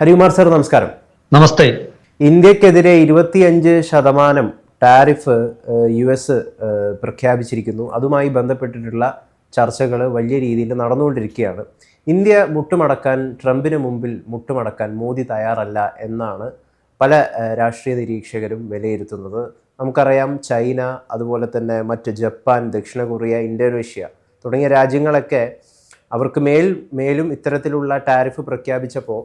Harikumar sir നമസ്കാരം. നമസ്തേ. ഇന്ത്യക്കെതിരെ ഇരുപത്തിയഞ്ച് ശതമാനം ടാരിഫ് യു എസ് പ്രഖ്യാപിച്ചിരിക്കുന്നു. അതുമായി ബന്ധപ്പെട്ടിട്ടുള്ള ചർച്ചകൾ വലിയ രീതിയിൽ നടന്നുകൊണ്ടിരിക്കുകയാണ്. ഇന്ത്യ മുട്ടുമടക്കാൻ ട്രംപിന് മുമ്പിൽ മുട്ടുമടക്കാൻ മോദി തയ്യാറല്ല എന്നാണ് പല രാഷ്ട്രീയ നിരീക്ഷകരും വിലയിരുത്തുന്നത്. നമുക്കറിയാം ചൈന അതുപോലെ തന്നെ മറ്റ് ജപ്പാൻ ദക്ഷിണ കൊറിയ ഇന്തോനേഷ്യ തുടങ്ങിയ രാജ്യങ്ങളൊക്കെ അവർക്ക് മേൽ മേലും ഇത്തരത്തിലുള്ള ടാരിഫ് പ്രഖ്യാപിച്ചപ്പോൾ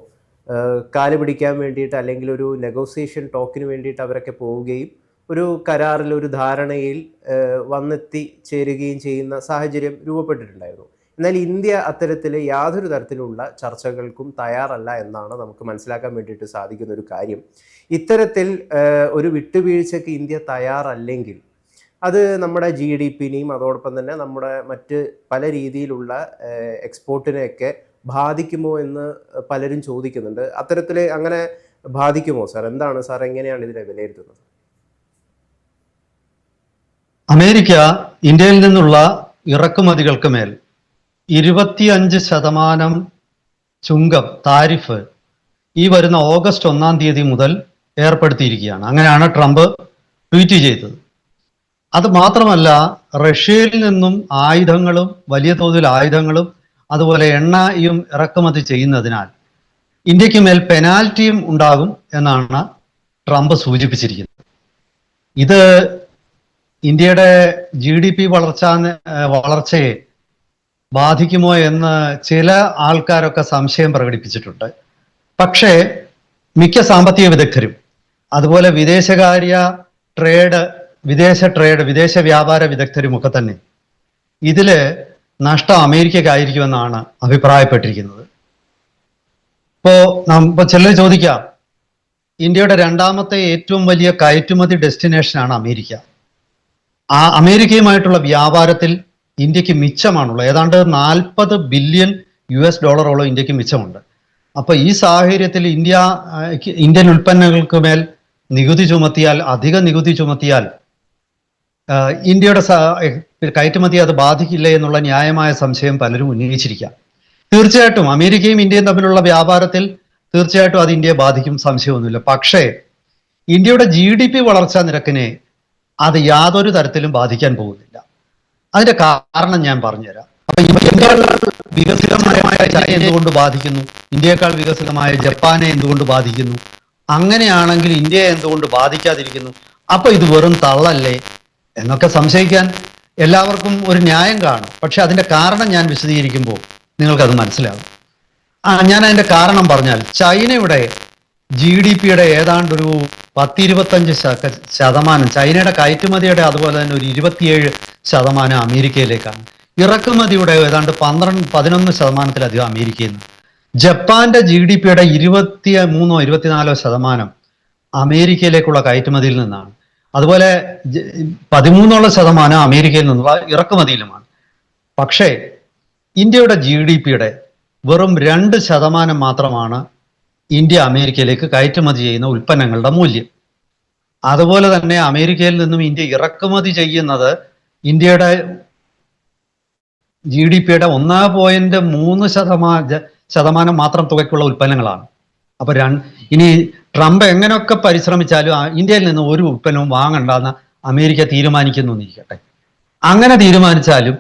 കാൽ പിടിക്കാൻ വേണ്ടിയിട്ട് അല്ലെങ്കിൽ ഒരു നെഗോസിയേഷൻ ടോക്കിന് വേണ്ടിയിട്ട് അവരൊക്കെ പോവുകയും ഒരു കരാറിൽ ഒരു ധാരണയിൽ വന്നെത്തി ചേരുകയും ചെയ്യുന്ന സാഹചര്യം രൂപപ്പെട്ടിട്ടുണ്ടായിരുന്നു. എന്നാൽ ഇന്ത്യ അത്തരത്തിൽ യാതൊരു തരത്തിലുള്ള ചർച്ചകൾക്കും തയ്യാറല്ല എന്നാണ് നമുക്ക് മനസ്സിലാക്കാൻ വേണ്ടിയിട്ട് സാധിക്കുന്ന ഒരു കാര്യം. ഇത്തരത്തിൽ ഒരു വിട്ടുവീഴ്ചയ്ക്ക് ഇന്ത്യ തയ്യാറല്ലെങ്കിൽ അത് നമ്മുടെ ജി ഡി പിനെയും അതോടൊപ്പം തന്നെ നമ്മുടെ മറ്റ് പല രീതിയിലുള്ള എക്സ്പോർട്ടിനെയൊക്കെ ബാധിക്കുമോ എന്ന് പലരും ചോദിക്കുന്നുണ്ട്. അത്തരത്തിൽ അങ്ങനെ ബാധിക്കുമോ? സാർ എന്താണ് സാർ എങ്ങനെയാണ് ഇതിനെ വിലയിരുത്തുന്നത്? അമേരിക്ക ഇന്ത്യയിൽ നിന്നുള്ള ഇറക്കുമതികൾക്ക് മേൽ ഇരുപത്തിയഞ്ച് ശതമാനം ചുങ്കം താരിഫ് ഈ വരുന്ന ഓഗസ്റ്റ് ഒന്നാം തീയതി മുതൽ ഏർപ്പെടുത്തിയിരിക്കുകയാണ്. അങ്ങനെയാണ് ട്രംപ് ട്വീറ്റ് ചെയ്തത്. അത് മാത്രമല്ല റഷ്യയിൽ നിന്നും ആയുധങ്ങളും വലിയ തോതിൽ ആയുധങ്ങളും അതുപോലെ എണ്ണയും ഇറക്കുമതി ചെയ്യുന്നതിനാൽ ഇന്ത്യയ്ക്ക് മേൽ പെനാൽറ്റിയും ഉണ്ടാകും എന്നാണ് ട്രംപ് സൂചിപ്പിച്ചിരിക്കുന്നത്. ഇത് ഇന്ത്യയുടെ ജി ഡി പി വളർച്ച വളർച്ചയെ ബാധിക്കുമോ എന്ന് ചില ആൾക്കാരൊക്കെ സംശയം പ്രകടിപ്പിച്ചിട്ടുണ്ട്. പക്ഷേ മിക്ക സാമ്പത്തിക വിദഗ്ധരും അതുപോലെ വിദേശകാര്യ ട്രേഡ് വിദേശ ട്രേഡ് വിദേശ വ്യാപാര വിദഗ്ധരുമൊക്കെ തന്നെ ഇതിൽ നഷ്ടം അമേരിക്കക്കായിരിക്കുമെന്നാണ് അഭിപ്രായപ്പെട്ടിരിക്കുന്നത്. ഇപ്പോ നാം ഇപ്പൊ ചിലർ ചോദിക്കാം ഇന്ത്യയുടെ രണ്ടാമത്തെ ഏറ്റവും വലിയ കയറ്റുമതി ഡെസ്റ്റിനേഷനാണ് അമേരിക്ക. ആ അമേരിക്കയുമായിട്ടുള്ള വ്യാപാരത്തിൽ ഇന്ത്യയ്ക്ക് മിച്ചമാണുള്ളത്. ഏതാണ്ട് നാൽപ്പത് ബില്യൺ യു എസ് ഡോളറോളം ഇന്ത്യയ്ക്ക് മിച്ചമുണ്ട്. അപ്പൊ ഈ സാഹചര്യത്തിൽ ഇന്ത്യ ഇന്ത്യൻ ഉൽപ്പന്നങ്ങൾക്ക് മേൽ നികുതി ചുമത്തിയാൽ അധിക നികുതി ചുമത്തിയാൽ ഇന്ത്യയുടെ കയറ്റുമതി അത് ബാധിക്കില്ല എന്നുള്ള ന്യായമായ സംശയം പലരും ഉന്നയിച്ചിരിക്കാം. തീർച്ചയായിട്ടും അമേരിക്കയും ഇന്ത്യയും തമ്മിലുള്ള വ്യാപാരത്തിൽ തീർച്ചയായിട്ടും അത് ഇന്ത്യയെ ബാധിക്കും സംശയമൊന്നുമില്ല. പക്ഷേ ഇന്ത്യയുടെ ജി ഡി പി വളർച്ചാ നിരക്കിനെ അത് യാതൊരു തരത്തിലും ബാധിക്കാൻ പോകുന്നില്ല. അതിന്റെ കാരണം ഞാൻ പറഞ്ഞുതരാം. വികസിതമായ ചൈന എന്തുകൊണ്ട് ബാധിക്കുന്നു? ഇന്ത്യയേക്കാൾ വികസിതമായ ജപ്പാനെ എന്തുകൊണ്ട് ബാധിക്കുന്നു? അങ്ങനെയാണെങ്കിൽ ഇന്ത്യയെ എന്തുകൊണ്ട് ബാധിക്കാതിരിക്കുന്നു? അപ്പൊ ഇത് വെറും തള്ളല്ലേ? എന്നൊക്കെ സംശയിക്കാൻ എല്ലാവർക്കും ഒരു ന്യായം കാണും. പക്ഷെ അതിന്റെ കാരണം ഞാൻ വിശദീകരിക്കുമ്പോൾ നിങ്ങൾക്കത് മനസ്സിലാകും. ആ ഞാൻ അതിന്റെ കാരണം പറഞ്ഞാൽ ചൈനയുടെ ജി ഡി പിയുടെ ഏതാണ്ട് ഒരു പത്തിരുപത്തഞ്ച് ശത- ശതമാനം ചൈനയുടെ കയറ്റുമതിയുടെ അതുപോലെ തന്നെ ഒരു ഇരുപത്തിയേഴ് ശതമാനം അമേരിക്കയിലേക്കാണ്. ഇറക്കുമതിയുടെ ഏതാണ്ട് പന്ത്രണ്ട് പതിനൊന്ന് ശതമാനത്തിലധികം അമേരിക്കയിൽ നിന്ന് ജപ്പാന്റെ ജി ഡി പിയുടെ ഇരുപത്തി മൂന്നോ ഇരുപത്തിനാലോ ശതമാനം അമേരിക്കയിലേക്കുള്ള കയറ്റുമതിയിൽ നിന്നാണ്. അതുപോലെ പതിമൂന്നോളം ശതമാനം അമേരിക്കയിൽ നിന്നുള്ള ഇറക്കുമതിയിലുമാണ്. പക്ഷേ ഇന്ത്യയുടെ ജി ഡി പിയുടെ വെറും രണ്ട് ശതമാനം മാത്രമാണ് ഇന്ത്യ അമേരിക്കയിലേക്ക് കയറ്റുമതി ചെയ്യുന്ന ഉൽപ്പന്നങ്ങളുടെ മൂല്യം. അതുപോലെ തന്നെ അമേരിക്കയിൽ നിന്നും ഇന്ത്യ ഇറക്കുമതി ചെയ്യുന്നത് ഇന്ത്യയുടെ ജി ഡി പിയുടെ ഒന്ന് പോയിന്റ് മൂന്ന് ശതമാന ശതമാനം മാത്രം തുകയ്ക്കുള്ള ഉൽപ്പന്നങ്ങളാണ്. അപ്പൊ ഇനി ട്രംപ് എങ്ങനെയൊക്കെ പരിശ്രമിച്ചാലും ഇന്ത്യയിൽ നിന്ന് ഒരു ഉൽപ്പന്നവും വാങ്ങണ്ടെന്ന് അമേരിക്ക തീരുമാനിക്കുന്നു എന്നിരിക്കട്ടെ അങ്ങനെ തീരുമാനിച്ചാലും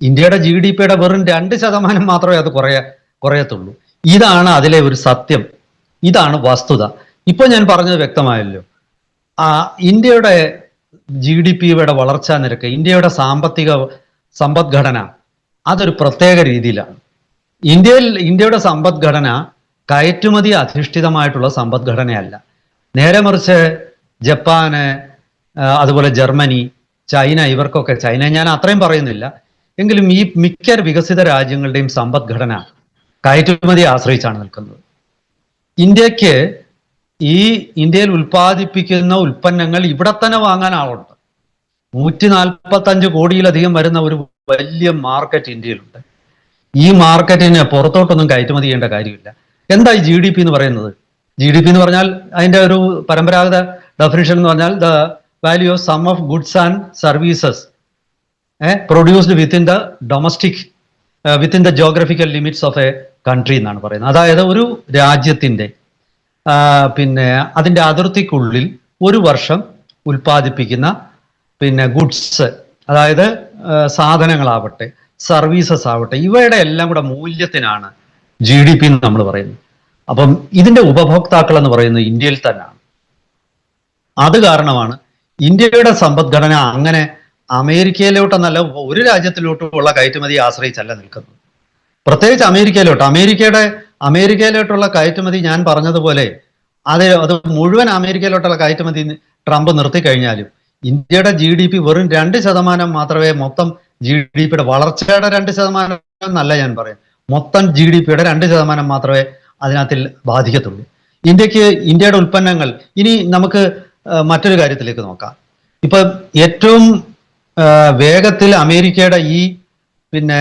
ഇന്ത്യയുടെ ജി ഡി പിയുടെ വെറും രണ്ട് ശതമാനം മാത്രമേ അത് കുറയ കുറയത്തുള്ളൂ. ഇതാണ് അതിലെ ഒരു സത്യം. ഇതാണ് വസ്തുത. ഇപ്പൊ ഞാൻ പറഞ്ഞത് വ്യക്തമായല്ലോ. ആ ഇന്ത്യയുടെ ജി ഡി പിയുടെ വളർച്ചാ നിരക്ക് ഇന്ത്യയുടെ സാമ്പത്തിക സമ്പദ്ഘടന അതൊരു പ്രത്യേക രീതിയിലാണ്. ഇന്ത്യയിൽ ഇന്ത്യയുടെ സമ്പദ്ഘടന കയറ്റുമതി അധിഷ്ഠിതമായിട്ടുള്ള സമ്പദ്ഘടനയല്ല. നേരെ മറിച്ച് ജപ്പാന് അതുപോലെ ജർമ്മനി ചൈന ഇവർക്കൊക്കെ ചൈന ഞാൻ അത്രയും പറയുന്നില്ല. എങ്കിലും ഈ മിക്ക വികസിത രാജ്യങ്ങളുടെയും സമ്പദ്ഘടന കയറ്റുമതിയെ ആശ്രയിച്ചാണ് നിൽക്കുന്നത്. ഇന്ത്യയ്ക്ക് ഈ ഇന്ത്യയിൽ ഉൽപ്പാദിപ്പിക്കുന്ന ഉൽപ്പന്നങ്ങൾ ഇവിടെ തന്നെ വാങ്ങാൻ ആളുണ്ട്. നൂറ്റി നാൽപ്പത്തഞ്ച് കോടിയിലധികം വരുന്ന ഒരു വലിയ മാർക്കറ്റ് ഇന്ത്യയിലുണ്ട്. ഈ മാർക്കറ്റിന് പുറത്തോട്ടൊന്നും കയറ്റുമതി ചെയ്യേണ്ട കാര്യമില്ല. എന്താ ഈ ജി ഡി പി എന്ന് പറയുന്നത്? ജി ഡി പി എന്ന് പറഞ്ഞാൽ അതിന്റെ ഒരു പരമ്പരാഗത ഡെഫിനിഷൻ എന്ന് പറഞ്ഞാൽ the value of sum of goods and services produced within the domestic within the geographical limits of a country എന്നാണ് പറയുന്നത്. അതായത് ഒരു രാജ്യത്തിന്റെ പിന്നെ അതിന്റെ അതിർത്തിക്കുള്ളിൽ ഒരു വർഷം ഉൽപ്പാദിപ്പിക്കുന്ന പിന്നെ ഗുഡ്സ് അതായത് സാധനങ്ങളാവട്ടെ സർവീസസ് ആവട്ടെ ഇവയുടെ എല്ലാം കൂടെ മൂല്യത്തിനാണ് ജി ഡി പി എന്ന് നമ്മൾ പറയുന്നു. അപ്പം ഇതിന്റെ ഉപഭോക്താക്കൾ എന്ന് പറയുന്നത് ഇന്ത്യയിൽ തന്നെയാണ്. അത് കാരണമാണ് ഇന്ത്യയുടെ സമ്പദ്ഘടന അങ്ങനെ അമേരിക്കയിലോട്ടെന്നല്ല ഒരു രാജ്യത്തിലോട്ടും ഉള്ള കയറ്റുമതിയെ ആശ്രയിച്ചല്ല നിൽക്കുന്നത്. പ്രത്യേകിച്ച് അമേരിക്കയിലോട്ട്. അമേരിക്കയുടെ അമേരിക്കയിലോട്ടുള്ള കയറ്റുമതി ഞാൻ പറഞ്ഞതുപോലെ അത് അത് മുഴുവൻ അമേരിക്കയിലോട്ടുള്ള കയറ്റുമതി ട്രംപ് നിർത്തി കഴിഞ്ഞാലും ഇന്ത്യയുടെ ജി ഡി പി വെറും രണ്ട് ശതമാനം മാത്രമേ മൊത്തം ജി ഡി പിയുടെ വളർച്ചയുടെ രണ്ട് ശതമാനം എന്നല്ല ഞാൻ പറയാം. മൊത്തം ജി ഡി പിയുടെ രണ്ട് ശതമാനം മാത്രമേ അതിനകത്തിൽ ബാധിക്കത്തുള്ളൂ. ഇന്ത്യയ്ക്ക് ഇന്ത്യയുടെ ഉൽപ്പന്നങ്ങൾ ഇനി നമുക്ക് മറ്റൊരു കാര്യത്തിലേക്ക് നോക്കാം. ഇപ്പൊ ഏറ്റവും വേഗത്തിൽ അമേരിക്കയുടെ ഈ പിന്നെ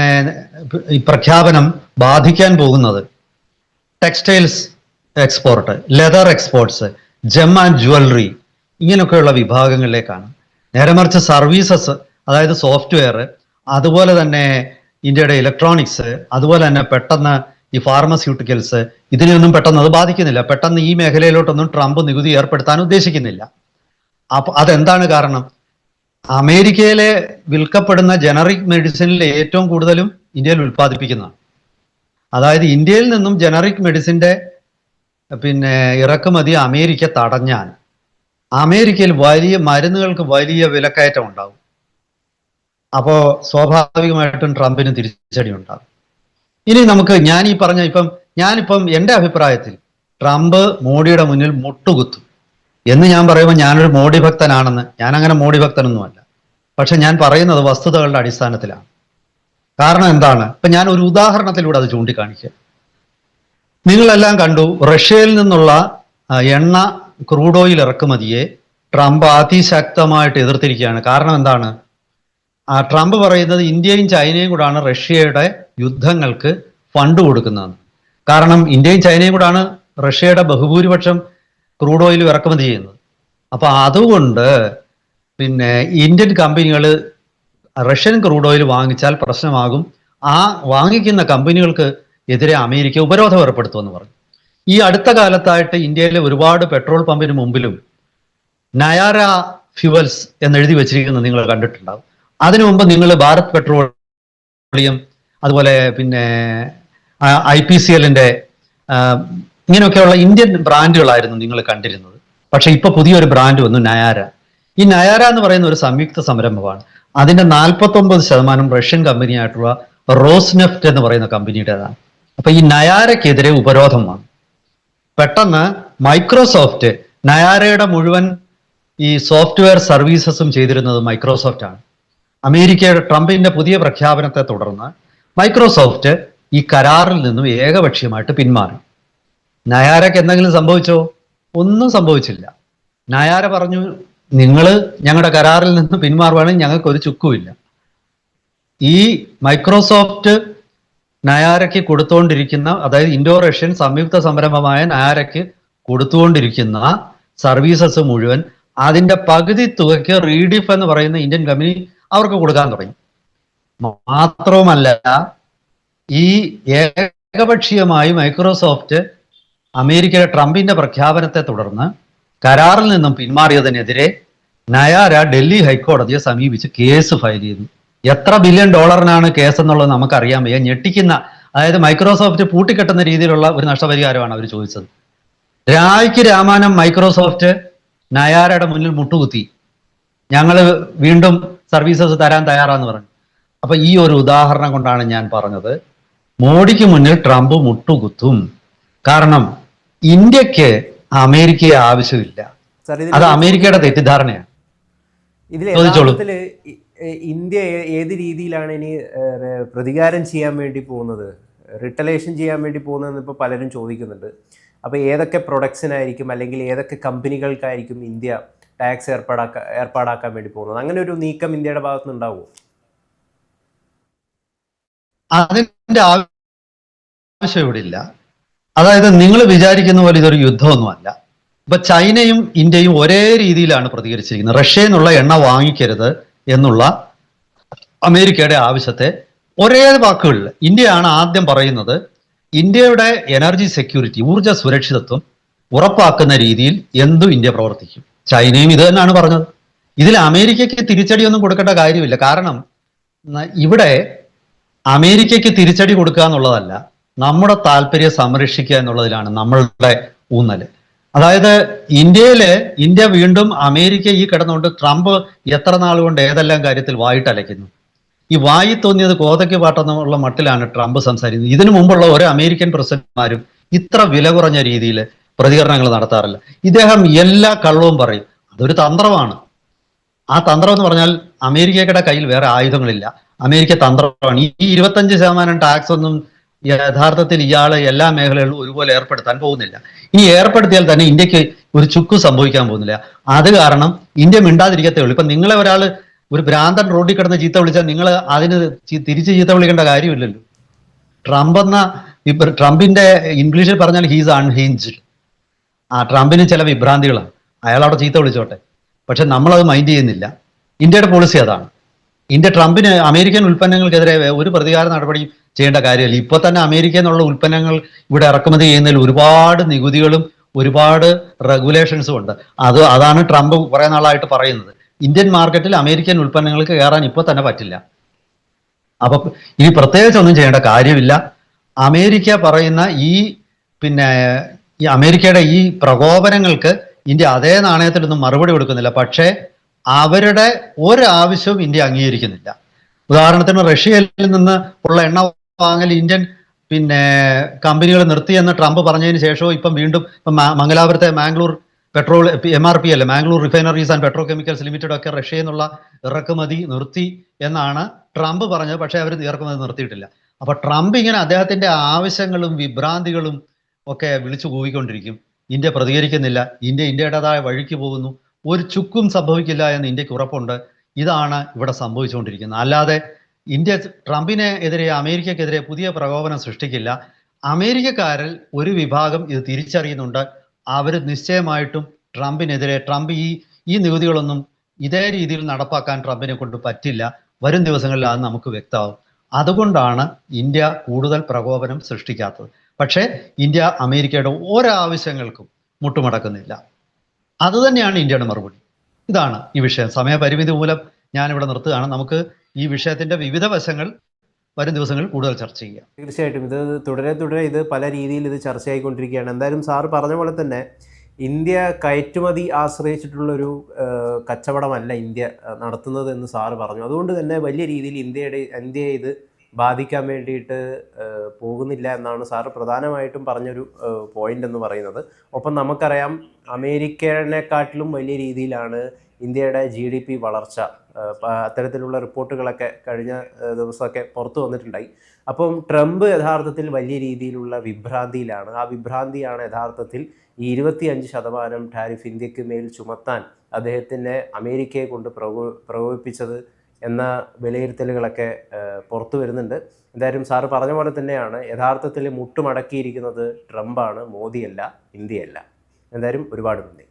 പ്രഖ്യാപനം ബാധിക്കാൻ പോകുന്നത് textiles export leather exports gem and jewellery ഇങ്ങനെയൊക്കെയുള്ള വിഭാഗങ്ങളിലേക്കാണ്. നേരെ മറിച്ച് സർവീസസ് അതായത് സോഫ്റ്റ്വെയർ അതുപോലെ തന്നെ ഇന്ത്യയുടെ ഇലക്ട്രോണിക്സ് അതുപോലെ തന്നെ പെട്ടെന്ന് ഈ ഫാർമസ്യൂട്ടിക്കൽസ് ഇതിനെയൊന്നും പെട്ടെന്ന് അത് ബാധിക്കുന്നില്ല. പെട്ടെന്ന് ഈ മേഖലയിലോട്ടൊന്നും ട്രംപ് നികുതി ഏർപ്പെടുത്താൻ ഉദ്ദേശിക്കുന്നില്ല. അപ്പൊ അതെന്താണ് കാരണം? അമേരിക്കയിലെ വിൽക്കപ്പെടുന്ന ജനറിക് മെഡിസിനിൽ ഏറ്റവും കൂടുതലും ഇന്ത്യയിൽ ഉൽപ്പാദിപ്പിക്കുന്നതാണ്. അതായത് ഇന്ത്യയിൽ നിന്നും ജനറിക് മെഡിസിന്റെ പിന്നെ ഇറക്കുമതി അമേരിക്ക തടഞ്ഞാൽ അമേരിക്കയിൽ വലിയ മരുന്നുകൾക്ക് വലിയ വിലക്കയറ്റം ഉണ്ടാവും. അപ്പോ സ്വാഭാവികമായിട്ടും ട്രംപിന് തിരിച്ചടി ഉണ്ടാകും. ഇനി നമുക്ക് ഞാൻ ഈ പറഞ്ഞ ഇപ്പം ഞാനിപ്പം എന്റെ അഭിപ്രായത്തിൽ ട്രംപ് മോഡിയുടെ മുന്നിൽ മുട്ടുകുത്തും. എന്ന് ഞാൻ പറയുമ്പോൾ ഞാനൊരു മോഡി ഭക്തനാണെന്ന് ഞാൻ അങ്ങനെ മോഡി ഭക്തനൊന്നുമല്ല പക്ഷെ ഞാൻ പറയുന്നത് വസ്തുതകളുടെ അടിസ്ഥാനത്തിലാണ്. കാരണം എന്താണ്? ഇപ്പൊ ഞാൻ ഒരു ഉദാഹരണത്തിലൂടെ അത് ചൂണ്ടിക്കാണിക്കുക നിങ്ങളെല്ലാം കണ്ടു റഷ്യയിൽ നിന്നുള്ള എണ്ണ ക്രൂഡ് ഓയിൽ ഇറക്കുമതിയെ ട്രംപ് അതിശക്തമായിട്ട് എതിർത്തിരിക്കുകയാണ്. കാരണം എന്താണ്? ട്രംപ് പറയുന്നത് ഇന്ത്യയും ചൈനയും കൂടാണ് റഷ്യയുടെ യുദ്ധങ്ങൾക്ക് ഫണ്ട് കൊടുക്കുന്നത്. കാരണം ഇന്ത്യയും ചൈനയും കൂടാണ് റഷ്യയുടെ ബഹുഭൂരിപക്ഷം ക്രൂഡ് ഓയിൽ ഇറക്കുമതി ചെയ്യുന്നത്. അപ്പൊ അതുകൊണ്ട് പിന്നെ ഇന്ത്യൻ കമ്പനികൾ റഷ്യൻ ക്രൂഡ് ഓയിൽ വാങ്ങിച്ചാൽ പ്രശ്നമാകും. ആ വാങ്ങിക്കുന്ന കമ്പനികൾക്ക് എതിരെ അമേരിക്ക ഉപരോധം ഏർപ്പെടുത്തുമെന്ന് പറഞ്ഞു. ഈ അടുത്ത കാലത്തായിട്ട് ഇന്ത്യയിലെ ഒരുപാട് പെട്രോൾ പമ്പിന് മുമ്പിലും നയാര ഫ്യുവൽസ് എന്നെഴുതി വെച്ചിരിക്കുന്നത് നിങ്ങൾ കണ്ടിട്ടുണ്ടാവും. അതിനു മുമ്പ് നിങ്ങൾ ഭാരത് പെട്രോളിയം അതുപോലെ പിന്നെ ഐ പി സി എല്ലിന്റെ ഇങ്ങനെയൊക്കെയുള്ള ഇന്ത്യൻ ബ്രാൻഡുകളായിരുന്നു നിങ്ങൾ കണ്ടിരുന്നത്. പക്ഷെ ഇപ്പൊ പുതിയൊരു ബ്രാൻഡ് വന്നു നയാര. ഈ നയാര എന്ന് പറയുന്ന ഒരു സംയുക്ത സംരംഭമാണ്. അതിന്റെ നാൽപ്പത്തൊമ്പത് ശതമാനം റഷ്യൻ കമ്പനിയായിട്ടുള്ള റോസ്നെഫ്റ്റ് എന്ന് പറയുന്ന കമ്പനിയുടേതാണ്. അപ്പൊ ഈ നയാരക്കെതിരെ ഉപരോധം വന്നു. പെട്ടെന്ന് മൈക്രോസോഫ്റ്റ് നയാരയുടെ മുഴുവൻ ഈ സോഫ്റ്റ്വെയർ സർവീസസും ചെയ്തിരുന്നത് മൈക്രോസോഫ്റ്റ് ആണ് അമേരിക്കയുടെ ട്രംപിന്റെ പുതിയ പ്രഖ്യാപനത്തെ തുടർന്ന് മൈക്രോസോഫ്റ്റ് ഈ കരാറിൽ നിന്നും ഏകപക്ഷീയമായിട്ട് പിന്മാറി. നയാരക്ക് എന്തെങ്കിലും സംഭവിച്ചോ? ഒന്നും സംഭവിച്ചില്ല. നയാര പറഞ്ഞു നിങ്ങൾ ഞങ്ങളുടെ കരാറിൽ നിന്ന് പിന്മാറുവാണെങ്കിൽ ഞങ്ങൾക്ക് ഒരു ചുക്കുമില്ല. ഈ മൈക്രോസോഫ്റ്റ് നയാരയ്ക്ക് കൊടുത്തുകൊണ്ടിരിക്കുന്ന അതായത് ഇൻഡോ റഷ്യൻ സംയുക്ത സംരംഭമായ നയാരയ്ക്ക് കൊടുത്തുകൊണ്ടിരിക്കുന്ന സർവീസസ് മുഴുവൻ അതിന്റെ പകുതി തുകയ്ക്ക് റീഡിഫ് എന്ന് പറയുന്ന ഇന്ത്യൻ കമ്പനി അവർക്ക് കൊടുക്കാൻ തുടങ്ങി. മാത്രവുമല്ല ഈ ഏകപക്ഷീയമായി മൈക്രോസോഫ്റ്റ് അമേരിക്കയുടെ ട്രംപിന്റെ പ്രഖ്യാപനത്തെ തുടർന്ന് കരാറിൽ നിന്നും പിന്മാറിയതിനെതിരെ നയാര ഡൽഹി ഹൈക്കോടതിയെ സമീപിച്ച് കേസ് ഫയൽ ചെയ്തു. എത്ര ബില്യൺ ഡോളറിനാണ് കേസ് എന്നുള്ളത് നമുക്കറിയാൻ വയ്യ. ഞെട്ടിക്കുന്ന അതായത് മൈക്രോസോഫ്റ്റ് പൂട്ടിക്കെട്ടുന്ന രീതിയിലുള്ള ഒരു നഷ്ടപരിഹാരമാണ് അവർ ചോദിച്ചത്. രായ്ക്ക് രാമാനം മൈക്രോസോഫ്റ്റ് നയാരയുടെ മുന്നിൽ മുട്ടുകുത്തി. ഞങ്ങൾ വീണ്ടും സർവീസസ് തരാൻ തയ്യാറാന്ന് പറഞ്ഞു. അപ്പൊ ഈ ഒരു ഉദാഹരണം കൊണ്ടാണ് ഞാൻ പറഞ്ഞത്. മോഡിക്ക് മുന്നിൽ ട്രംപ് മുട്ടുകുത്തും. കാരണം ഇന്ത്യയ്ക്ക് അമേരിക്കയെ ആവശ്യമില്ല. അത് അമേരിക്കയുടെ തെറ്റിദ്ധാരണയാണ്. ഇതിൽ ചോദിച്ചോളൂ. ഇന്ത്യ ഏത് രീതിയിലാണ് ഇനി പ്രതികാരം ചെയ്യാൻ വേണ്ടി പോകുന്നത്? റിട്ടലേഷൻ ചെയ്യാൻ വേണ്ടി പോകുന്നതെന്ന് ഇപ്പോൾ പലരും ചോദിക്കുന്നുണ്ട്. അപ്പോൾ ഏതൊക്കെ പ്രൊഡക്ട്സിനായിരിക്കും അല്ലെങ്കിൽ ഏതൊക്കെ കമ്പനികൾക്കായിരിക്കും ഇന്ത്യ ടാക്സ് ഏർപ്പാടാക്കാൻ ഏർപ്പാടാക്കാൻ വേണ്ടി പോകുന്നത്. അങ്ങനെ ഒരു നീക്കം ഇന്ത്യയുടെ ഉണ്ടാവുമോ അതിന്റെ ആവശ്യം ഇവിടെ ഇല്ല. അതായത് നിങ്ങൾ വിചാരിക്കുന്ന പോലെ ഇതൊരു യുദ്ധമൊന്നുമല്ല. ഇപ്പൊ ചൈനയും ഇന്ത്യയും ഒരേ രീതിയിലാണ് പ്രതികരിച്ചിരിക്കുന്നത്. റഷ്യയിൽ നിന്നുള്ള എണ്ണ വാങ്ങിക്കരുത് എന്നുള്ള അമേരിക്കയുടെ ആവശ്യത്തെ ഒരേ വാക്കുകളിൽ. ഇന്ത്യയാണ് ആദ്യം പറയുന്നത് ഇന്ത്യയുടെ എനർജി സെക്യൂരിറ്റി ഊർജ സുരക്ഷിതത്വം ഉറപ്പാക്കുന്ന രീതിയിൽ എന്തും ഇന്ത്യ പ്രവർത്തിക്കും. ചൈനയും ഇത് തന്നെയാണ് പറഞ്ഞത്. ഇതിൽ അമേരിക്കയ്ക്ക് തിരിച്ചടിയൊന്നും കൊടുക്കേണ്ട കാര്യമില്ല. കാരണം ഇവിടെ അമേരിക്കയ്ക്ക് തിരിച്ചടി കൊടുക്കുക എന്നുള്ളതല്ല നമ്മുടെ താല്പര്യം സംരക്ഷിക്കുക എന്നുള്ളതിലാണ് നമ്മളുടെ ഊന്നൽ. അതായത് ഇന്ത്യയിൽ ഇന്ത്യ വീണ്ടും അമേരിക്ക ഈ കിടന്നുകൊണ്ട് ട്രംപ് എത്ര നാൾ കൊണ്ട് ഏതെല്ലാം കാര്യത്തിൽ വായിട്ടലയ്ക്കുന്നു. ഈ വായി തോന്നിയത് കോതയ്ക്ക് പാട്ടെന്നുള്ള മട്ടിലാണ് ട്രംപ് സംസാരിക്കുന്നത്. ഇതിനു മുമ്പുള്ള ഒരു അമേരിക്കൻ പ്രസിഡന്റ്മാരും ഇത്ര വില കുറഞ്ഞ രീതിയിൽ പ്രതികരണങ്ങൾ നടത്താറില്ല. ഇദ്ദേഹം എല്ലാ കള്ളവും പറയും. അതൊരു തന്ത്രമാണ്. ആ തന്ത്രം എന്ന് പറഞ്ഞാൽ അമേരിക്കയുടെ കയ്യിൽ വേറെ ആയുധങ്ങളില്ല. അമേരിക്ക തന്ത്രമാണ്. ഈ ഇരുപത്തഞ്ച് ശതമാനം ടാക്സ് ഒന്നും യഥാർത്ഥത്തിൽ ഇയാളെ എല്ലാ മേഖലകളിലും ഒരുപോലെ ഏർപ്പെടുത്താൻ പോകുന്നില്ല. ഇനി ഏർപ്പെടുത്തിയാൽ തന്നെ ഇന്ത്യയ്ക്ക് ഒരു ചുക്ക് സംഭവിക്കാൻ പോകുന്നില്ല. അത് കാരണം ഇന്ത്യ മിണ്ടാതിരിക്കത്തേ ഉള്ളൂ. ഇപ്പൊ നിങ്ങളെ ഒരാൾ ഒരു ഭ്രാന്തൻ റോഡിൽ കിടന്ന് ചീത്ത വിളിച്ചാൽ നിങ്ങൾ അതിന് തിരിച്ച് ചീത്ത വിളിക്കേണ്ട കാര്യമില്ലല്ലോ. ട്രംപ് എന്ന ഇപ്പൊ ട്രംപിന്റെ ഇംഗ്ലീഷിൽ പറഞ്ഞാൽ ഹീസ് അൺഹിഞ്ച്ഡ് ആ ട്രംപിന് ചില വിഭ്രാന്തികളാണ് അയാൾ അവിടെ ചീത്ത വിളിച്ചോട്ടെ. പക്ഷെ നമ്മളത് മൈൻഡ് ചെയ്യുന്നില്ല. ഇന്ത്യയുടെ പോളിസി അതാണ്. ഇന്ത്യ ട്രംപിന് അമേരിക്കൻ ഉൽപ്പന്നങ്ങൾക്കെതിരെ ഒരു പ്രതികാര നടപടിയും ചെയ്യേണ്ട കാര്യമില്ല. ഇപ്പൊ തന്നെ അമേരിക്ക എന്നുള്ള ഉൽപ്പന്നങ്ങൾ ഇവിടെ ഇറക്കുമതി ചെയ്യുന്നതിൽ ഒരുപാട് നികുതികളും ഒരുപാട് റെഗുലേഷൻസും ഉണ്ട്. അത് അതാണ് ട്രംപ് കുറെ നാളായിട്ട് പറയുന്നത്. ഇന്ത്യൻ മാർക്കറ്റിൽ അമേരിക്കൻ ഉൽപ്പന്നങ്ങൾക്ക് കയറാൻ ഇപ്പൊ തന്നെ പറ്റില്ല. അപ്പൊ ഇനി പ്രത്യേകിച്ച് ഒന്നും ചെയ്യേണ്ട കാര്യമില്ല. അമേരിക്ക പറയുന്ന ഈ പിന്നെ ഈ അമേരിക്കയുടെ ഈ പ്രകോപനങ്ങൾക്ക് ഇന്ത്യ അതേ നാണയത്തിലൊന്നും മറുപടി കൊടുക്കുന്നില്ല. പക്ഷേ അവരുടെ ഒരാവശ്യവും ഇന്ത്യ അംഗീകരിക്കുന്നില്ല. ഉദാഹരണത്തിന് റഷ്യയിൽ നിന്ന് ഉള്ള എണ്ണ വാങ്ങൽ ഇന്ത്യൻ പിന്നെ കമ്പനികൾ നിർത്തിയെന്ന് ട്രംപ് പറഞ്ഞതിന് ശേഷവും ഇപ്പം വീണ്ടും ഇപ്പം മംഗലാപുരത്തെ Mangalore petrol M R P അല്ലേ? Mangalore refineries and petrochemicals limited ഒക്കെ റഷ്യയിൽ നിന്നുള്ള ഇറക്കുമതി നിർത്തി എന്നാണ് ട്രംപ് പറഞ്ഞത്. പക്ഷേ അവർ ഇറക്കുമതി നിർത്തിയിട്ടില്ല. അപ്പൊ ട്രംപ് ഇങ്ങനെ അദ്ദേഹത്തിന്റെ ആവശ്യങ്ങളും വിഭ്രാന്തികളും ഒക്കെ വിളിച്ചു കൂവിക്കൊണ്ടിരിക്കും. ഇന്ത്യ പ്രതികരിക്കുന്നില്ല. ഇന്ത്യ ഇന്ത്യയുടേതായ വഴിക്ക് പോകുന്നു. ഒരു ചുക്കും സംഭവിക്കില്ല എന്ന് ഇന്ത്യയ്ക്ക് ഉറപ്പുണ്ട്. ഇതാണ് ഇവിടെ സംഭവിച്ചുകൊണ്ടിരിക്കുന്നത്. അല്ലാതെ ഇന്ത്യ ട്രംപിനെ എതിരെ അമേരിക്കക്കെതിരെ പുതിയ പ്രകോപനം സൃഷ്ടിക്കില്ല. അമേരിക്കക്കാരിൽ ഒരു വിഭാഗം ഇത് തിരിച്ചറിയുന്നുണ്ട്. അവർ നിശ്ചയമായിട്ടും ട്രംപിനെതിരെ ട്രംപ് ഈ ഈ നികുതികളൊന്നും ഇതേ രീതിയിൽ നടപ്പാക്കാൻ ട്രംപിനെ കൊണ്ട് പറ്റില്ല. വരും ദിവസങ്ങളിൽ അത് നമുക്ക് വ്യക്തമാവും. അതുകൊണ്ടാണ് ഇന്ത്യ കൂടുതൽ പ്രകോപനം സൃഷ്ടിക്കാത്തത്. പക്ഷേ ഇന്ത്യ അമേരിക്കയുടെ ഒരാവശ്യങ്ങൾക്കും മുട്ടുമടക്കുന്നില്ല. അതുതന്നെയാണ് ഇന്ത്യയുടെ മറുപടി. ഇതാണ് ഈ വിഷയം. സമയപരിമിതി മൂലം ഞാനിവിടെ നിർത്തുകയാണ്. നമുക്ക് ഈ വിഷയത്തിന്റെ വിവിധ വശങ്ങൾ വരും ദിവസങ്ങളിൽ കൂടുതൽ ചർച്ച ചെയ്യാം. തീർച്ചയായിട്ടും. ഇത് തുടരെ തുടരെ ഇത് പല രീതിയിൽ ഇത് ചർച്ചയായിക്കൊണ്ടിരിക്കുകയാണ്. എന്തായാലും സാറ് പറഞ്ഞ പോലെ തന്നെ ഇന്ത്യ കയറ്റുമതി ആശ്രയിച്ചിട്ടുള്ളൊരു കച്ചവടമല്ല ഇന്ത്യ നടത്തുന്നത് എന്ന് സാറ് പറഞ്ഞു. അതുകൊണ്ട് തന്നെ വലിയ രീതിയിൽ ഇന്ത്യയുടെ ഇന്ത്യയെ ഇത് ബാധിക്കാൻ വേണ്ടിയിട്ട് പോകുന്നില്ല എന്നാണ് സാറ് പ്രധാനമായിട്ടും പറഞ്ഞൊരു പോയിന്റ് എന്ന് പറയുന്നത്. ഒപ്പം നമുക്കറിയാം അമേരിക്കനെക്കാട്ടിലും വലിയ രീതിയിലാണ് ഇന്ത്യയുടെ ജി ഡി പി വളർച്ച. അത്തരത്തിലുള്ള റിപ്പോർട്ടുകളൊക്കെ കഴിഞ്ഞ ദിവസമൊക്കെ പുറത്തു വന്നിട്ടുണ്ടായി. അപ്പം ട്രംപ് യഥാർത്ഥത്തിൽ വലിയ രീതിയിലുള്ള വിഭ്രാന്തിയിലാണ്. ആ വിഭ്രാന്തിയാണ് യഥാർത്ഥത്തിൽ ഈ ഇരുപത്തിയഞ്ച് ശതമാനം ടാരിഫ് ഇന്ത്യയ്ക്ക് മേൽ ചുമത്താൻ അദ്ദേഹത്തിനെ അമേരിക്കയെ കൊണ്ട് പ്രകോ പ്രകോപിപ്പിച്ചത്. എന്ന വിലയിരുത്തലുകളൊക്കെ പുറത്തു വരുന്നുണ്ട്. എന്തായാലും സാറ് പറഞ്ഞ പോലെ തന്നെയാണ് യഥാർത്ഥത്തിൽ മുട്ടുമടക്കിയിരിക്കുന്നത് ട്രംപാണ് മോദിയല്ല ഇന്ത്യയല്ല. എന്തായാലും ഒരുപാട് നന്ദി.